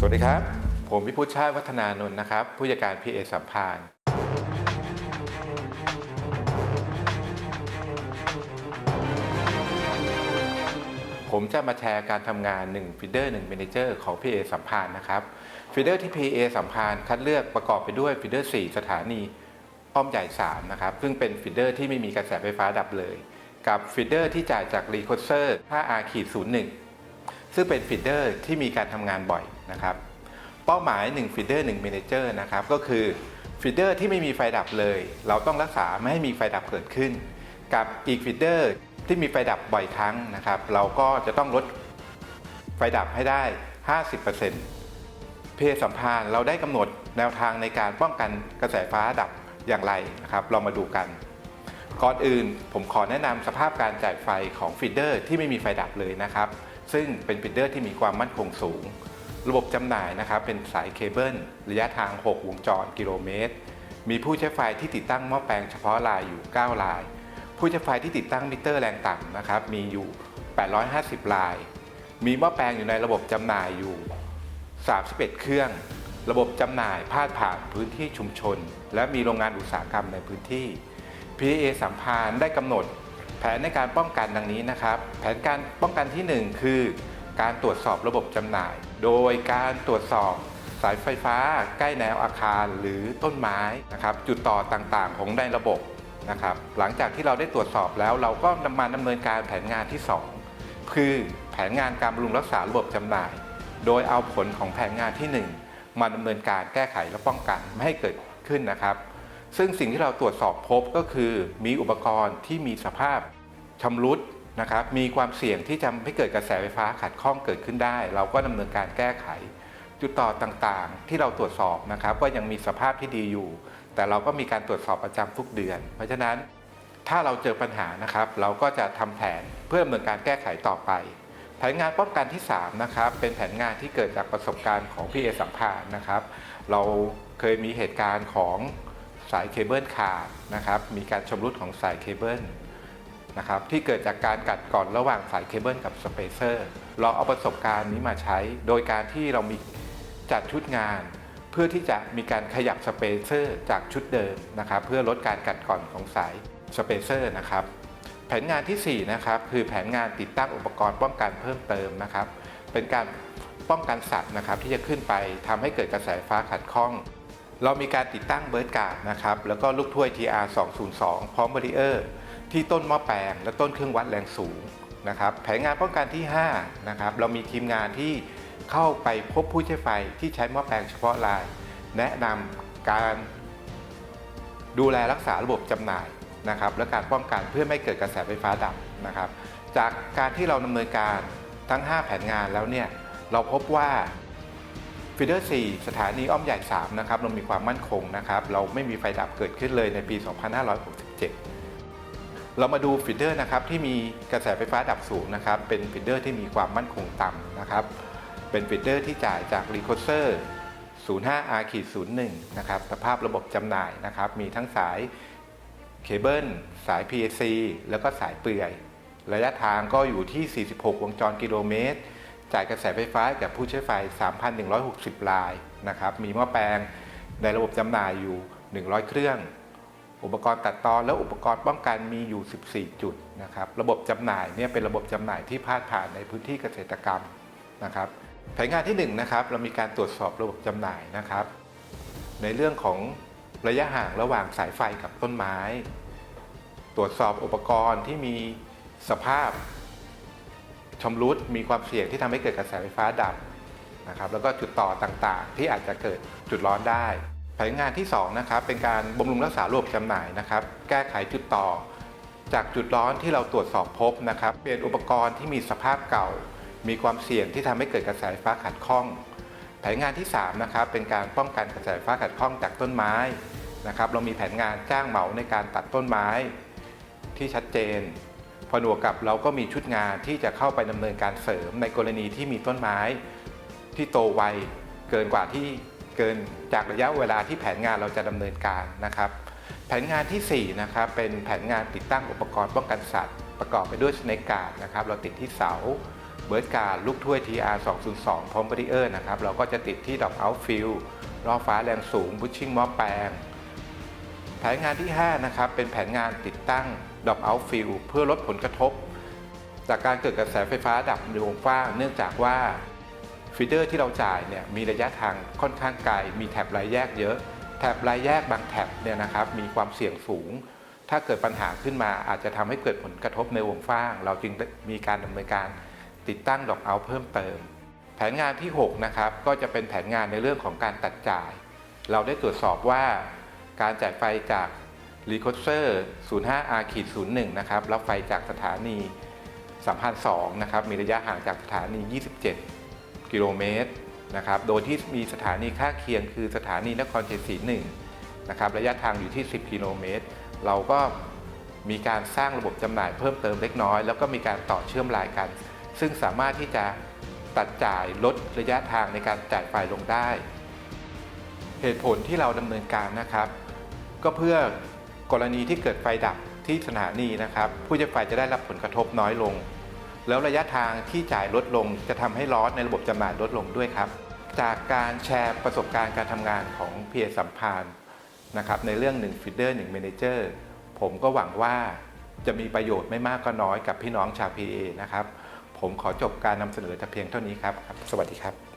สวัสดีครับ ผมพิพุชชาติวัฒนานนท์นะครับ ผู้จัดการ PA สัมพานธ์ผมจะมาแชร์การทำงาน1 Feeder 1 Manager ของ PA สัมพานธ์นะครับ Feeder ที่ PA สัมพานธ์คัดเลือกประกอบไปด้วย Feeder 4 สถานีอ้อมใหญ่ 3 นะครับ ซึ่งเป็น Feeder ที่ไม่มีกระแสไฟฟ้าดับเลย กับ Feeder ที่จ่ายจาก r e c o r s e r 5R-01 ซึ่งเป็นฟีดเดอร์ที่มีการทำงานบ่อย นะครับเป้าหมาย1ฟีดเดอร์1 Manager นะครับก็คือฟีเดอร์ที่ไม่มีไฟดับเลย เราต้องรักษาไม่ให้มีไฟดับเกิดขึ้น กับอีกฟีเดอร์ที่มีไฟดับบ่อยครั้งนะครับ เราก็จะต้องลดไฟดับให้ได้ 50%เพศสัมพันธ์เราได้กำหนดแนวทางในการป้องกันกระแสฟ้าดับอย่างไรนะครับ เรามาดูกัน ก่อนอื่นผมขอแนะนำสภาพการจ่ายไฟของฟีดเดอร์ที่ไม่มีไฟดับเลยนะครับ ซึ่งเป็นฟีดเดอร์ที่มีความมั่นคงสูง ระบบจำหน่ายนะครับเป็นสายเคเบิลระยะทาง 6 วงจรกิโลเมตร มีผู้ใช้ไฟที่ติดตั้งหม้อแปลงเฉพาะรายอยู่ 9 ราย ผู้ใช้ไฟที่ติดตั้งมิเตอร์แรงต่ำนะครับมีอยู่ 850 ราย มีหม้อแปลงอยู่ในระบบจำหน่ายอยู่ 31 เครื่อง ระบบจำหน่ายพาดผ่านพื้นที่ชุมชน และมีโรงงานอุตสาหกรรมในพื้นที่ PA สัมพานธ์ได้กำหนด แผนในการป้องกันดังนี้นะครับ แผนการป้องกันที่ 1 คือ การตรวจสอบระบบจำหน่าย โดยการตรวจสอบสายไฟฟ้า ใกล้แนวอาคารหรือต้นไม้นะครับจุดต่อต่างๆ ของในระบบนะครับหลังจากที่เราได้ตรวจสอบแล้วเราก็นำมาดำเนินการแผนงานที่ 2 คือแผนงานการบำรุงรักษาระบบจำหน่าย โดยเอาผลของแผนงานที่ 1 มาดำเนินการแก้ไขและป้องกันไม่ให้เกิดขึ้นนะครับ ซึ่งสิ่งที่เราตรวจสอบพบก็คือมีอุปกรณ์ที่มีสภาพชำรุด นะครับมีความเสี่ยงที่จะให้เกิดกระแสไฟฟ้าขัดข้องเกิดขึ้นได้ เราก็ดำเนินการแก้ไข จุดต่อต่างๆ ที่เราตรวจสอบนะครับก็ยังมีสภาพที่ดีอยู่ แต่เราก็มีการตรวจสอบประจำทุกเดือน เพราะฉะนั้นถ้าเราเจอปัญหานะครับ เราก็จะทำแผนเพื่อดำเนินการแก้ไขต่อไป แผนงานป้องกันที่ 3 นะครับ เป็นแผนงานที่เกิดจากประสบการณ์ของพี่เอสัมพานธ์นะครับ เราเคยมีเหตุการณ์ของสายเคเบิลขาดนะครับ มีการชำรุดของสายเคเบิล นะครับที่เกิดจากการกัดก่อนระหว่างสายเคเบิลกับสเปเซอร์เราเอาประสบการณ์นี้มาใช้ โดยการที่เรามีจัดชุดงาน เพื่อที่จะมีการขยับสเปเซอร์จากชุดเดิมนะครับเพื่อลดการกัดก่อนของสายสเปเซอร์นะครับแผนงานทีสี่4 นะครับ คือแผนงานติดตั้งอุปกรณ์ป้องกันเพิ่มเติมนะครับ เป็นการป้องกันสัตว์นะครับ ที่จะขึ้นไปทำให้เกิดกระแสไฟฟ้าขัดข้อง เรามีการติดตั้งเบิร์ดการ์ดนะครับ แล้วก็ลูกถ้วย TR 202พร้อมบริเออร์ ที่ต้นหม้อแปลง และต้นเครื่องวัดแรงสูงนะครับแผนงานป้องกันที่5นะครับเรามีทีมงานที่เข้าไปพบผู้ใช้ไฟที่ใช้หม้อแปลงเฉพาะราย แนะนำการดูแลรักษาระบบจำหน่ายนะครับและการป้องกันเพื่อไม่เกิดกระแสไฟฟ้าดับนะครับจากการที่เราดำเนินการทั้ง 5 แผนงานแล้วเนี่ยเราพบว่าฟีเดอร์ 4 สถานีอ้อมใหญ่ 3 นะครับ เรามีความมั่นคงนะครับ เราไม่มีไฟดับเกิดขึ้นเลยในปี 2567 เรามาดูฟีเดอร์นะครับที่มีกระแสไฟฟ้าดับสูงนะครับเป็นฟีเดอร์ที่มีความมั่นคงต่ำนะครับเป็นฟีเดอร์ที่จ่ายจากรีโคเซอร์ 05R-01 นะครับสภาพระบบจำหน่ายนะครับมีทั้งสายเคเบิลสาย PAC แล้วก็สายเปลื่อย ระยะทางก็อยู่ที่ 46 วงจรกิโลเมตร จ่ายกระแสไฟฟ้ากับผู้ใช้ไฟ 3,160 รายนะครับมีหม้อแปลงในระบบจำหน่ายอยู่ 100 เครื่อง อุปกรณ์ตัดตอนและอุปกรณ์ป้องกันมีอยู่ 14 จุดนะครับ ระบบจำหน่ายเนี่ยเป็นระบบจำหน่ายที่พาดผ่านในพื้นที่เกษตรกรรมนะครับแผนงานที่1นงนะครับเรามีการตรวจสอบระบบจำหน่ายนะครับ ในเรื่องของระยะห่างระหว่างสายไฟกับต้นไม้ ตรวจสอบอุปกรณ์ที่มีสภาพชำรุดมีความเสี่ยงที่ทำให้เกิดกระแสไฟฟ้าดับนะครับ แล้วก็จุดต่อต่างๆ ที่อาจจะเกิดจุดร้อนได้ แผนงานที่2นะครับเป็นการบำรุงรักษาระบบจำหน่ายนะครับ แก้ไขจุดต่อ จากจุดร้อนที่เราตรวจสอบพบนะครับ เปลี่ยนอุปกรณ์ที่มีสภาพเก่า มีความเสี่ยงที่ทำให้เกิดกระแสไฟฟ้าขัดข้อง แผนงานที่3นะครับเป็นการป้องกันกระแสไฟฟ้าขัดข้องจากต้นไม้นะครับเรามีแผนงานจ้างเหมาในการตัดต้นไม้ที่ชัดเจนผนวกกับเราก็มีชุดงานที่จะเข้าไปดำเนินการเสริมในกรณีที่มีต้นไม้ที่โตไวเกินกว่าที่ เกินจากระยะเวลาที่แผนงานเราจะดำเนินการนะครับ แผนงานที่4นะครับเป็นแผนงานติดตั้งอุปกรณ์ป้องกันสัตว์ ประกอบไปด้วยสเนกการ์ดนะครับเราติดที่เสาเบิร์ดการ์ดลูกถ้วย TR 202พร้อมบริเออร์นะครับเราก็จะติดที่ดอกเอาท์ฟิลล้อฟ้าแรงสูงบุชชิ่งมอแปลงแผนงานที่5นะครับเป็นแผนงานติดตั้งดอกเอาท์ฟิลเพื่อลดผลกระทบ จากการเกิดกระแสไฟฟ้าดับในวงกว้างเนื่องจากว่า ฟีเดอร์ที่เราจ่ายเนี่ยมีระยะทางค่อนข้างไกล มีแถบรายแยกเยอะ แถบรายแยกบางแถบเนี่ยนะครับมีความเสี่ยงสูง ถ้าเกิดปัญหาขึ้นมาอาจจะทำให้เกิดผลกระทบในวงกว้าง เราจึงมีการดำเนินการติดตั้งดอกเอาเพิ่มเติม แผนงานที่6นะครับก็จะเป็นแผนงานในเรื่องของการตัดจ่าย เราได้ตรวจสอบว่า การจ่ายไฟจากรีคอเซอร์ 05R ขีด01 นะครับรับไฟจากสถานีสัมพันธ์2นะครับมีระยะห่างจากสถานี 27 กิโลเมตรนะครับ โดยที่มีสถานีข้างเคียงคือสถานีนครชัยศรี1นะครับระยะทางอยู่ที่ 10 กิโลเมตร เราก็มีการสร้างระบบจำหน่ายเพิ่มเติมเล็กน้อย แล้วก็มีการต่อเชื่อมรายกัน ซึ่งสามารถที่จะตัดจ่ายลดระยะทางในการจ่ายไฟลงได้ เหตุผลที่เราดำเนินการนะครับ ก็เพื่อกรณีที่เกิดไฟดับที่สถานีนะครับ ผู้ใช้ไฟจะได้รับผลกระทบน้อยลง แล้วระยะทางที่จ่ายลดลงจะทำให้ลอสในระบบจำหน่ายลดลงด้วยครับ จากการแชร์ประสบการณ์การทำงานของเพียสัมพันธ์นะครับในเรื่อง1 Feeder 1 Manager ผมก็หวังว่าจะมีประโยชน์ไม่มากก็น้อยกับพี่น้องชาว PA นะครับ ผมขอจบการนำเสนอแต่เพียงเท่านี้ครับ สวัสดีครับ